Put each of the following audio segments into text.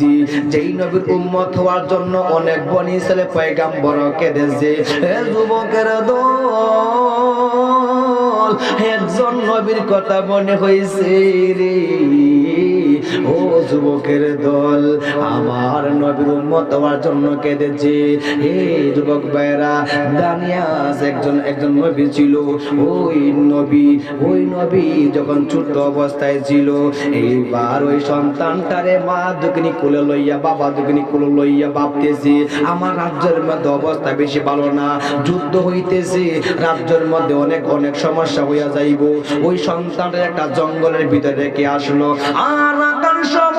দিয়েছি যেই নবীর উম্মত হওয়ার জন্য অনেক বনি ছেলে পয়গাম্বর কেঁদেছে হে যুবকের দল একজন নবীর কথা মনে হয়েছে রে। ও যুবকের দল, আমার নবীর উম্মত হওয়ার জন্য কেঁদেছে। হে যুবক ভাইরা দানিয়াস একজন একজন নবী ছিল। ওই নবী ওই নবী যখন ছোট্ট অবস্থায় ছিল, এইবার ওই সন্তানটারে মা দুকিনি কুলে লইয়া, বাবা দুকিনি কুলে লইয়া ভাবতেছে, আমার রাজ্যের মধ্যে অবস্থা বেশি ভালো না, যুদ্ধ হইতেছে, রাজ্যের মধ্যে অনেক অনেক সমস্যা হইয়া যাইব। ওই সন্তানটা একটা জঙ্গলের ভিতরে রেখে আসলো। আর মানুষ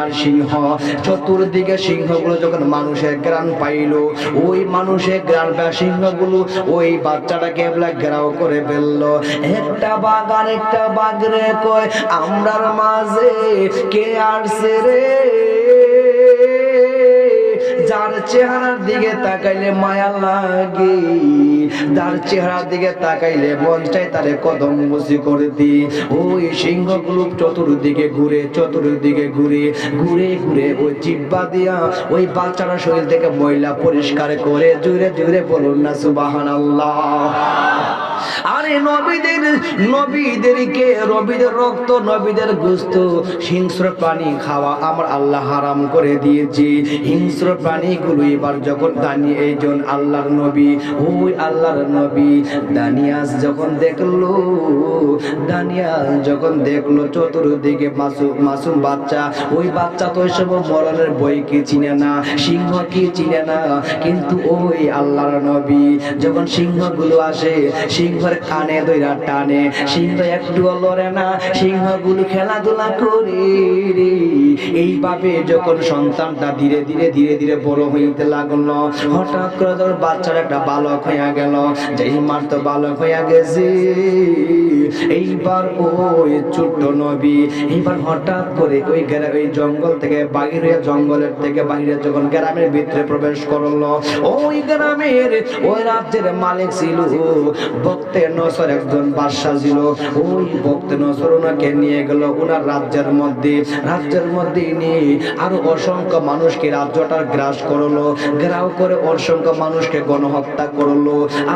আর সিংহ। চতুর্দিকে সিংহগুলো যখন মানুষের গ্রান পাইলো, ওই মানুষের গ্রান পায় সিংহগুলো ওই বাচ্চাটাকে ঘেরাও করে ফেলল। একটা বাঘ আর একটা বাঘ রে কয়, আমরার মাঝে কে আসছে রে? যার চেহারার দিকে তাকাইলে মায়া লাগে, যার চেহারার দিকে তাকাইলে মন তারে কদম বসি করে দি ওই সিংহগুলো চতুর্দিকে ঘুরে চতুর্দিকে ঘুরে ঘুরে ঘুরে ওই জিব্বা দিয়া ওই বাচ্চারা শরীর থেকে ময়লা পরিষ্কার করে, জুড়ে জুড়ে বলুন না সুবাহান আল্লাহ আরে নবীদের নবীদেরকে নবীদের রক্ত, নবীদের গোস্ত। হিংস্র প্রাণী খাওয়া আমার আল্লাহ হারাম করে দিয়েছি। হিংস্র প্রাণীগুলো এবার যখন দানি এইজন আল্লাহর নবী, ওই আল্লাহর নবী, দানিয়াস যখন দেখল, দানিয়াস যখন দেখল, চতুর্দিকে মাসুম মাসুম বাচ্চা, ওই বাচ্চা তো ওইসব মরণের বই কি চিনে না, সিংহ কি চিনে না, কিন্তু ওই আল্লাহর নবী, যখন সিংহগুলো আসে সিংহের কানে দইরা টানে। সিংহ একটু লড়ে না, সিংহগুলো খেলাধুলা করে এইভাবে যখন সন্তানটা ধীরে ধীরে ধীরে ধীরে বড় হইতে লাগল, হঠাৎ করে যখন বাচ্চার একটা বালক হইয়া গেল। যেই মার তো বালক হইয়া গেছে। এইবার ওই ছোট্ট নবী, এইবার হঠাৎ করে ওই গ্রা- ওই জঙ্গল থেকে বাইরে জঙ্গলের থেকে বাইরে যখন গ্রামের ভিতরে প্রবেশ করল, ওই গ্রামের, ওই রাজ্যের মালিক ছিল ভক্তে নসর একজন বাদশা ছিল ওই ভক্তে নসর ওনাকে নিয়ে গেল ওনার রাজ্যের মধ্যে। রাজ্যের মধ্যে নিয়ে আরও অসংখ্য মানুষকে রাজ্যটা গ্রাস করল। গ্রাও করে অসংখ্য মানুষকে গণহত্যা করল।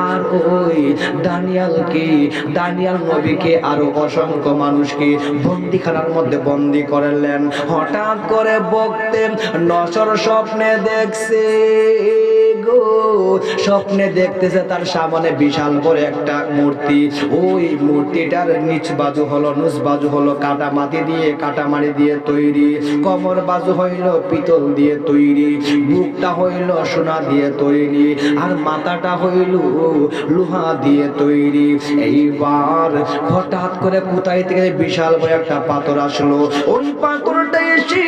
আর ওই দানিয়ালকে, দানিয়াল নবীকে আরও অসংখ্য মানুষকে বন্দিখানার মধ্যে বন্দি করলেন। হঠাৎ করে বকতে নসর স্বপ্নে দেখছে। গো। স্বপ্নে দেখতেছে তার সামনে বিশাল বড় একটা মূর্তি। ওই মূর্তিটার নিচ বাজু হলো, নুস বাজু হলো, কাটা মাটি দিয়ে কাটা মাটি দিয়ে তৈরি, কমর বাজু হইল, পিতল দিয়ে তৈরি, বুকটা হইল, সোনা দিয়ে তৈরি, আর মাথাটা হইল, লোহা দিয়ে তৈরি। এইবার হঠাৎ করে কোথায় থেকে বিশাল বড় একটা পাথর আসলো, ওই পাথরটা এসে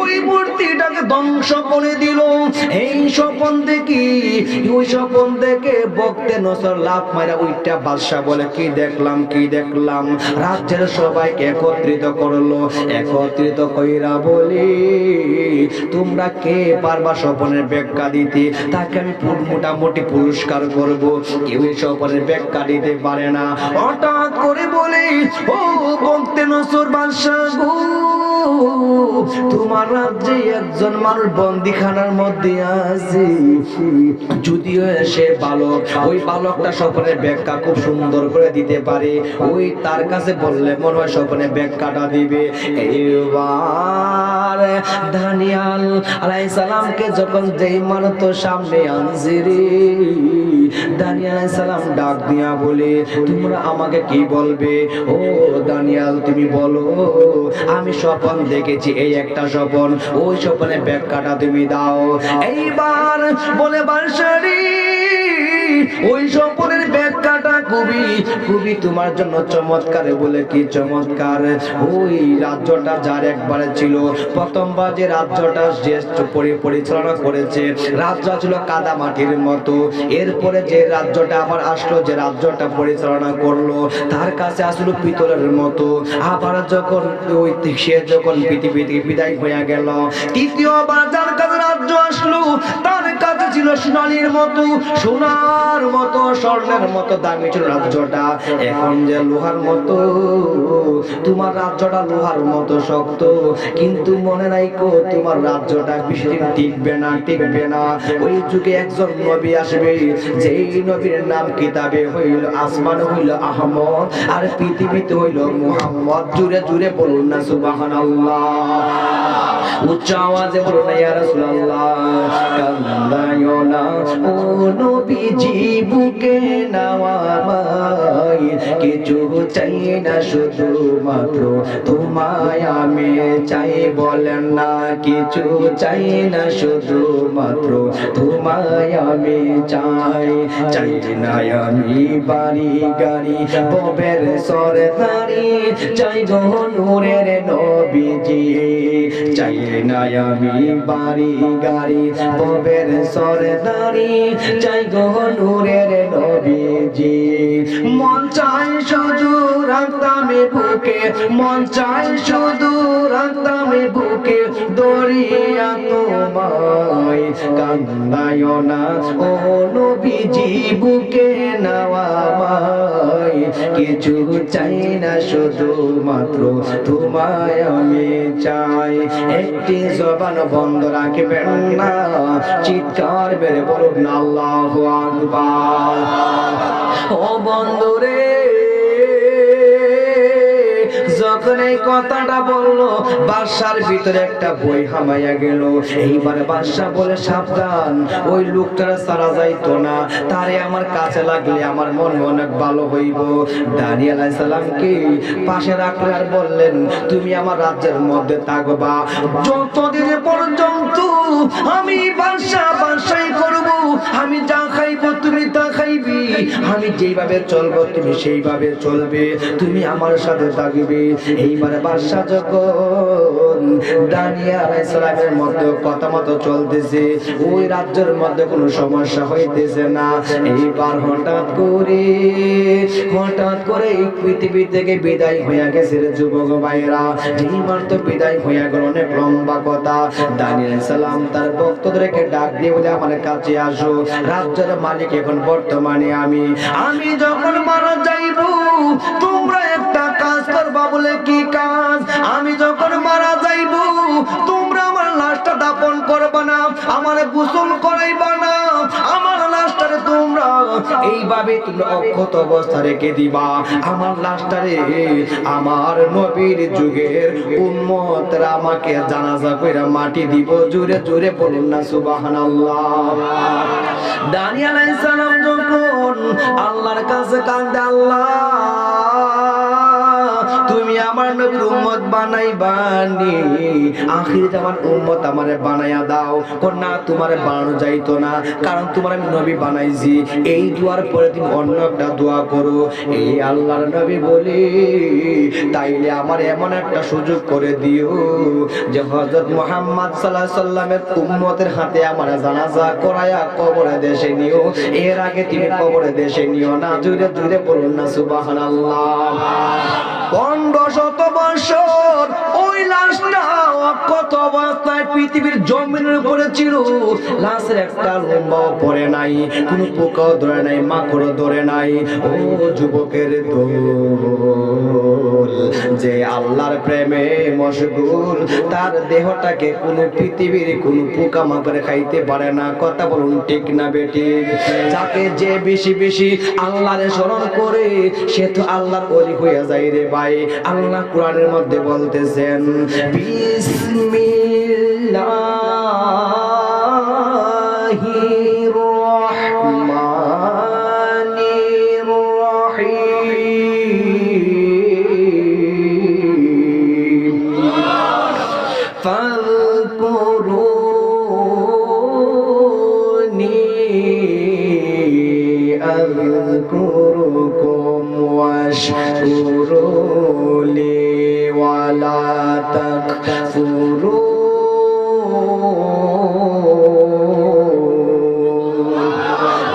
ওই মূর্তিটাকে ধ্বংস করে দিল। এই স্বপন দেখি ওই স্বপন দেখে বক্তে নসর লাভ মারা ওইটা বলে, কি দেখলাম কি দেখলাম? রাজ্যের একত্রিত করল, একত্রিত কইরা বলি, তোমরা কে পারবা স্বপনের ব্যাখ্যা দিতে? তাকে আমি মোটামুটি পুরস্কার করব। কেউ স্বপনের ব্যাখ্যা দিতে পারে না। হঠাৎ করে বলে, ও বক্তে নসর বাদশা গো, তোমার রাজ্যে একজন মানুষ বন্দিখানার মধ্যে আছে। যদিও সে বালক, ওই বালকটা স্বপ্নের ব্যাখ্যা খুব সুন্দর করে দিতে পারে। ওই তার কাছে বললে মনে হয় স্বপ্নের ব্যাখ্যাটা দিবে। এইবার দানিয়াল আলাই সালামকে যখন যেই মানুষ সামনে আনছে রে দানিয়াল সালাম ডাক দিয়া বলে, তোমরা আমাকে কি বলবে? ও দানিয়াল, তুমি বলো, আমি স্বপন দেখেছি, এই একটা স্বপন, ওই স্বপনের ব্যাখ্যাটা তুমি দাও। এইবার বলে বাঁশারি, ওই স্বপনের ব্যাখ্যাটা জায়গাটা খুবই খুবই তোমার জন্য চমৎকার বলে কি চমৎকার? ওই রাজ্যটা যার একবারে ছিল প্রথমবার যে রাজ্যটা পরি- পরিচালনা করেছে, রাজ্য ছিল কাদা মাটির মতো। এরপরে যে রাজ্যটা আবার আসলো, যে রাজ্যটা পরিচালনা করল, তার কাছে আসলো পিতলের মতো। আবার যখন ওই সে যখন পৃথিবী থেকে বিদায় হয়ে গেল, তৃতীয়বার যার কাছে রাজ্য আসলো, তার কাছে ছিল সোনালির মতো, সোনার মতো, স্বর্ণের মতো দামি ছিল রাজ্যটা এখন যে লোহার মতো, তোমার রাজ্যটা লোহার মতো শক্ত। কিন্তু মনে কো তোমার রাজ্যটা বেশি দিন টিকবে না টিকবে না। ওই যুগে একজন নবী আসবে, যেই নবীর নাম কিতাবে হইল আসমান, হইল আহমদ, আর পৃথিবীতে হইল মুহাম্মদ। জুড়ে জুড়ে বলুন না সুবহানাল্লাহ। উচ্চ আওয়াজে বলুন না, ইয়া রাসূলুল্লাহ। কান্দায়ো না, ও নবীজি, বুকে নাওয়াই কিছু চাই না শুধু মাত্র তোমায় আমি চাই, বলেন না কিছু চাই না শুধু মাত্র তোমায় আমি চাই। চাই না আমি বাড়ি গাড়ি, ববের সরে দাঁড়ি চাই গো নূরের নবীজি। চাই না আমি বাড়ি গাড়ি, ববের সরে দাঁড়ি চাই গো নূরের নবীজি। মন চাই শুধু রাখতামে বুকে, মন চাই শুধু রাখতামে বুকে, দরিয়া তোমায় কান্দায় না, ও নবীজি বুকে নাওয়ামাই কিছু চাই না শুধু মাত্র তোমায় আমি চাই। একটি জবান বন্ধ রাখবেন না, চিৎকার বেড়ে বলুন আল্লাহ আকবার। ও বন্ধুরে, যখন এই কথাটা বলল, বাসার ভিতরে একটা বই হামাইয়া গেল। এইবার বাদশা বলে, সাবধান, ওই লোকটারা সারা যাইতো না। তারে আমার কাছে লাগলে আমার মন অনেক ভালো হইব। দানি আলাইসালামকে পাশে রাখলে আর বললেন, তুমি আমার রাজ্যের মধ্যে থাকবা। যতদিন পর্যন্ত আমি বাসা বাসাই করব, আমি যা খাইবো তুমি তা আমি যেইভাবে চলবো, তুমি সেইভাবে চলবে, তুমি আমার সাথে থাকবে। এইবার বাদশা যখন দানিয়া আলাইসালামের মধ্যে কথা মতো চলতেছে, ওই রাজ্যের মধ্যে কোনো সমস্যা হইতেছে না। এইবার হঠাৎ করে হঠাৎ করে এই পৃথিবী থেকে বিদায় হইয়া গেছে রে যুবক ভাইরা এইবার তো বিদায় হইয়া গেল অনেক লম্বা কথা। দানিয়াল সালাম তার ভক্তদেরকে ডাক দিয়ে বলে, আমার কাছে আসো। রাজ্যের মালিক এখন বর্তমানে আমি। আমি যখন মারা যাইব, তোমরা একটা কাজ করবা বলে কি কাজ? আমি যখন মারা যাইব, তোমরা আমার লাশটা দাপন করবা না। আমার গোসল করাইবা এইভাবে তুমি অক্ষত অবস্থা রেখে দিবা। আমার লাশটারে আমার নবীর যুগের উম্মতরা আমাকে জানাজা কইরা মাটি দিব। জোরে জোরে বলুন না, সুবহানাল্লাহ। দানিয়াল আলাইহিস সালাম যখন আল্লাহর কাছে কান্দে আল্লাহ আমার নবীর উম্মত বানাইবানি আখিরাতে আমার উম্মত আমারে বানায়া দাও। কোন না তোমারে বানানো যাইতো না, কারণ তোমার আমি নবী বানাইছি। এই দুয়ার পরে তুমি অন্য একটা দোয়া করো। এই আল্লাহর নবী বলি, তাইলে আমার এমন একটা সুযোগ করে দিও যে হযরত মুহাম্মদ আলাইহি সাল্লামের উম্মতের হাতে আমার জানাজা করায়া কবরে দেশে নিও। এর আগে তুমি কবরে দেশে নিও না, জুড়ে জুড়ে বলুন না, সুবহানাল্লাহ। পনেরো শত বছর ওই লাশটা অক্ষত অবস্থায় পৃথিবীর জমিনের উপরে ছিল। লাশের একটা লম্বাও পড়ে নাই, কোনো পোকাও ধরে নাই, মাকড়ও ধরে নাই। ও যুবকের দোল যে আল্লাহর প্রেমে মশগুল, তার দেহটাকে কোনো পৃথিবীর কোনো পোকা মাকড়ে খাইতে পারে না। কথা বলুন ঠিক না বেটি? যাকে যে বেশি বেশি আল্লাহরে স্মরণ করে, সে তো আল্লাহর ওলি হয়ে যায় রে ভাই। আল্লাহ কোরআনের মধ্যে বলতেছেন বিসমিল্লাহির ফল করো নি। করো কোমাস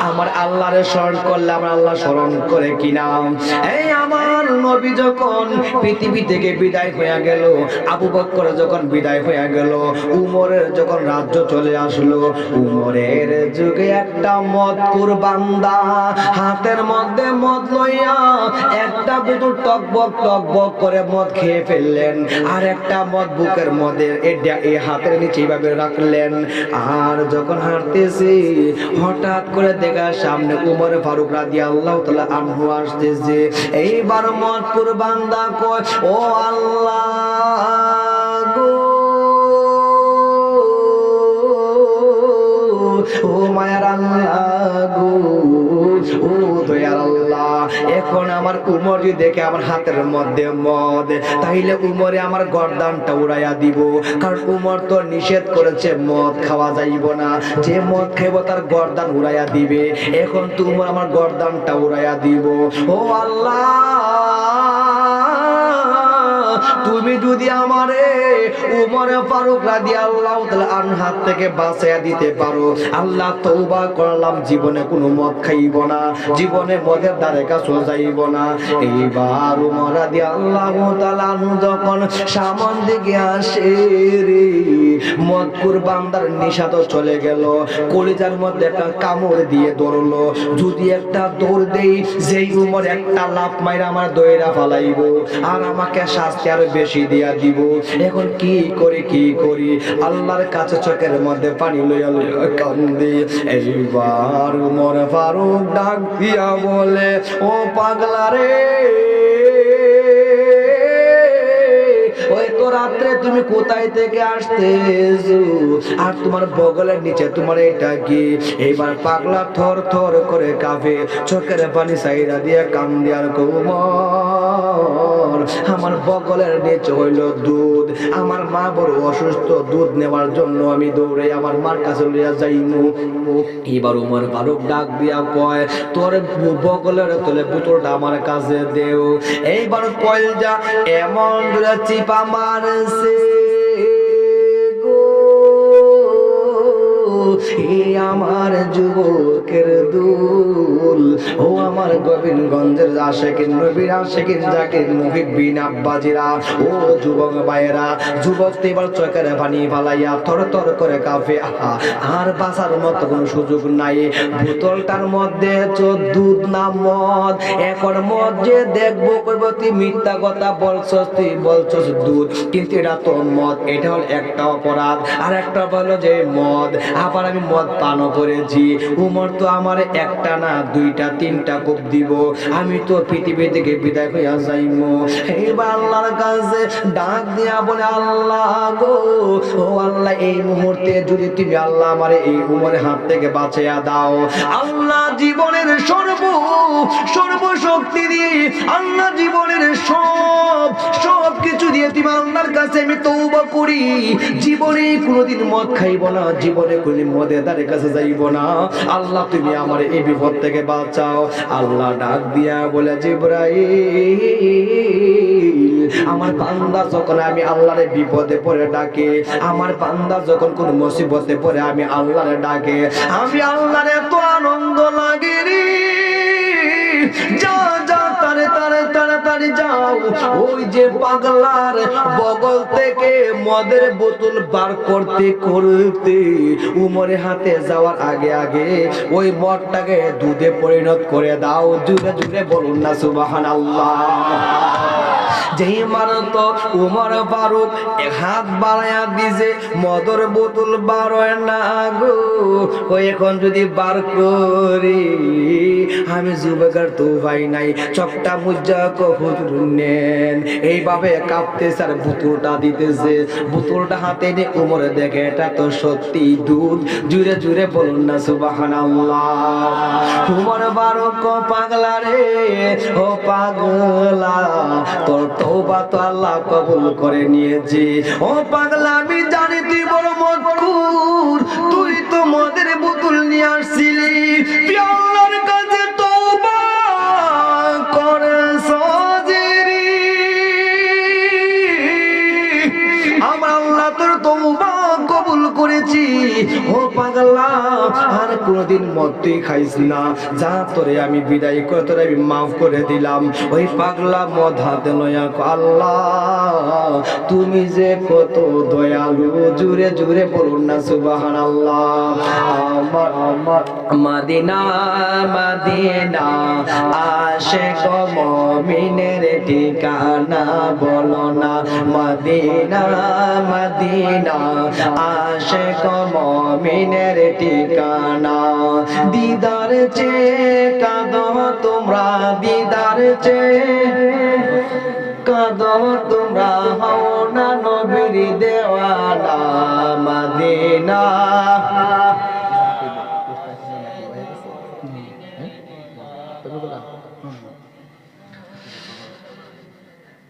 আমার আল্লাহরে স্মরণ করলে আমার আল্লাহ স্মরণ করে কিনা? নবী যখন পৃথিবী থেকে বিদায় হয়ে গেল, আবু বক্কর যখন বিদায় হয়ে গেল, উমরের যখন রাজ্য চলে আসলো, উমরের যুগে একটা মদ বান্দা হাতের মধ্যে মদ লইয়া একটা বুতুর টকবক টকবক করে মদ খেয়ে ফেললেন, আর একটা মদ বুকের এটা এই হাতের নিচে এইভাবে রাখলেন। আর যখন হাঁটতেছি, হঠাৎ করে দেখা সামনে উমর ফারুক রাজি আল্লাহ তালা আনহু আসতেছে, এইবার মদপুর বান্দা কয় ও আল্লাহ ও মায়ার আল্লাহ এখন আমার উমর যদি দেখে আমার হাতের মধ্যে মদ, তাইলে উমরে আমার গরদানটা উড়াইয়া দিব। কারণ উমর তো নিষেধ করেছে মদ খাওয়া যাইব না। যে মদ খেব তার গরদান উড়াইয়া দিবে। এখন তুমি আমার গরদানটা উড়াইয়া দিব। ও আল্লাহ! তুমি যদি আমারে উমরে ফারুক রাদি আল্লাহ আনহাত থেকে বাঁচাইয়া দিতে পারো, আল্লাহ তৌবা করলাম, জীবনে কোনো মদ খাইব না, জীবনে মদের দ্বারে কাছে যাইব না। এইবার উমর রাদি আল্লাহ যখন সামন দিকে আসে রে মদপুর বান্দার নিশা তো চলে গেল, কলিজার মধ্যে একটা কামড় দিয়ে দৌড়লো যদি একটা দৌড় দেই, যেই উমর একটা লাভ মাইরা আমার দইরা ফালাইব, আর আমাকে শাস্তি আরও বেশি দিয়া দিব। এখন কি করি কি করি? আল্লাহর কাছে চোখের মধ্যে পানি লইয়া লইয়া কান্দি। এইবার উমর ফারুক ডাক দিয়া বলে, ও পাগলা রে রাত্রে তুমি কোথায় থেকে আসতেছো? আর তোমার বগলের নিচে তোমার এটা কি? এইবার পাগলা থর থর করে কাঁপে, চোখের পানি সাইরা দিয়ে কান দিয়ার কুমার। আমার বগলের নিচে হইল দুধ। আমার মা বড় অসুস্থ, দুধ নেওয়ার জন্য আমি দৌড়ে আমার মার কাছে লইয়া যাইমু। এবার উমর ফারুক ডাক দিয়া কয়, তোর বগলের তোলে পুতুলটা আমার কাছে দেও। এইবার কয়জা এমন দূরে চিপা সে গো। হে আমার যুবকের দুল। ও আমার গোবিন্দগঞ্জের আশেকিন নবীর, আশেকিন জাকির মুহিবিন আব্বাজিরা। ও যুবক ভাইয়েরা যুবক তো এবার চোখের পানি ফালাইয়া থর থর করে কাঁপে। আহা, আর বাঁচার মতো কোনো সুযোগ নাই। বোতলটার মধ্যে দুধ না মদ এখন মদ যে দেখব করব তুই মিথ্যা কথা বলছস, তুই বলছস দুধ। কিন্তু এটা তো মদ, এটা হল একটা অপরাধ। আর একটা বলো যে মদ। আবার আমি মদ পানও করেছি। উমর তো আমার একটা না, দুইটা, তিনটা কোপ দিব। আমি তো পৃথিবী থেকে বিদায় হইয়া যাইব এইবার আল্লাহর কাছে ডাক দিয়া বলে, আল্লাহ গো, ও আল্লাহ, এই মুহূর্তে যদি তুমি আল্লাহ আমার এই উমরের হাত থেকে বাঁচাইয়া দাও, আল্লাহ জীবনের সর্ব, সর্বশক্তি দিয়ে আল্লাহ জীবনের সব আল্লাহর কাছে আমি তৌবা করি। জীবনে কোনোদিন মদ খাইব না, জীবনে কোনোদিন মদের দ্বারে কাছে যাইব না। আল্লাহ, তুমি আমার এই বিপদ থেকে বাঁচাও। আল্লাহ ডাক দিয়া বলে, জিব্রাইল, আমার বান্দা যখন আমি আল্লাহরে বিপদে পড়ে ডাকে, আমার বান্দা যখন কোন মুসিবতে পড়ে, আমি আল্লাহরে ডাকে। আমি আল্লাহরে এত আনন্দ লাগে রে। যা তাড়াতাড়ি যাও। ওই যে পাগলার বগল থেকে মদের বোতল বার করতে করতে উমরে হাতে যাওয়ার আগে আগে ওই মদটাকে দুধে পরিণত করে দাও। জুড়ে জুড়ে বলুন না সুবাহান আল্লাহ যেই মারত উমর ফারুক, এক হাত বাড়াইয়া দিছে, মদর বোতল বারোয় না গো, ও এখন যদি বার করি, আমি যুবকের তো ভাই নাই চকটা মুজা কহুর নেন। এইভাবে কাঁপতে স্যার বোতলটা দিতেছে। বোতলটা হাতে নিয়ে উমরে দেখে, এটা তো সত্যি দুধ। জুড়ে জুড়ে বলুন না সুবাহান উমর বারো পাগলা রে, ও পাগলা, তোর তওবা তো আল্লাহ কবুল করে নিয়েছে। ও পাগলা, আমি জানি তুই বড় মদকুর তুই তো মদের বোতল নিয়ে আসছিলি। আল্লাহর কাছে তওবা করেছে। ও পাগলা, আর কোনোদিন মদ তুই খাইস না। যা তোরে আমি বিদায় করে, তোরে আমি মাফ করে দিলাম। ওই পাগলা মদ হাতে নয়া আল্লাহ, তুমি যে কত দয়ালু, জুড়ে জুড়ে বলুন না সুবাহান আল্লাহ আমার আমার মাদিনা মাদিনা আশে কমিনের ঠিকানা বলো না। মদিনা মদিনা আশে মমিনের ঠিকানা। দিদার চে কাদ তোমরা, দিদার চে কাদ তোমরা, হও না নবীর দেওয়ানা, মদিনা।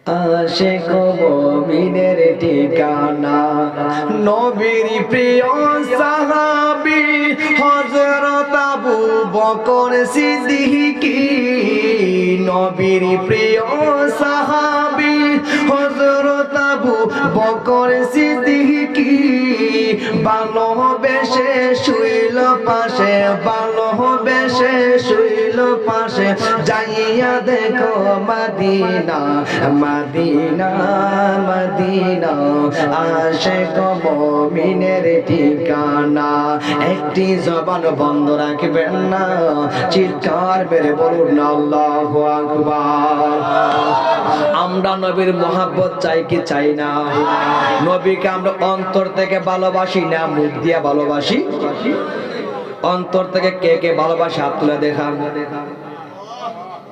আশেক মমিনের ঠিকানা। নবীর প্রিয় সাহাবি হযরত আবু বকর সিদ্দিকী। নবীর প্রিয় সাহাবি হযরত আবু বকর সিদ্দিকী। ভালোবেসে শুইল পাশে ভালোবেসে শুইল পাশে, যাইয়া দেখো মদিনা। মদিনা মদিনা ঠিকানা। একটি জবান বন্ধ রাখবেন না, চিৎকার বলুন, আল্লাহ আকবার। আমরা নবীর মহাব্বত চাই কি চাই না? নবীকে আমরা অন্তর থেকে ভালোবাসি না, মুখ দিয়ে ভালোবাসি? অন্তর থেকে কে কে ভালোবাসে? হাত তুলে দেখান।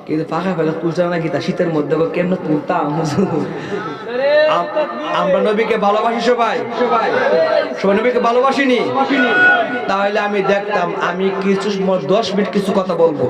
কিন্তু ফাঁকা ফেলে তুলছিলাম না কি তা শীতের মধ্যে কেমন তুলতাম? আমরা নবীকে ভালোবাসি সবাই। সবাই নবীকে ভালোবাসিনি? তাহলে আমি দেখতাম, আমি কিছু, দশ মিনিট কিছু কথা বলব।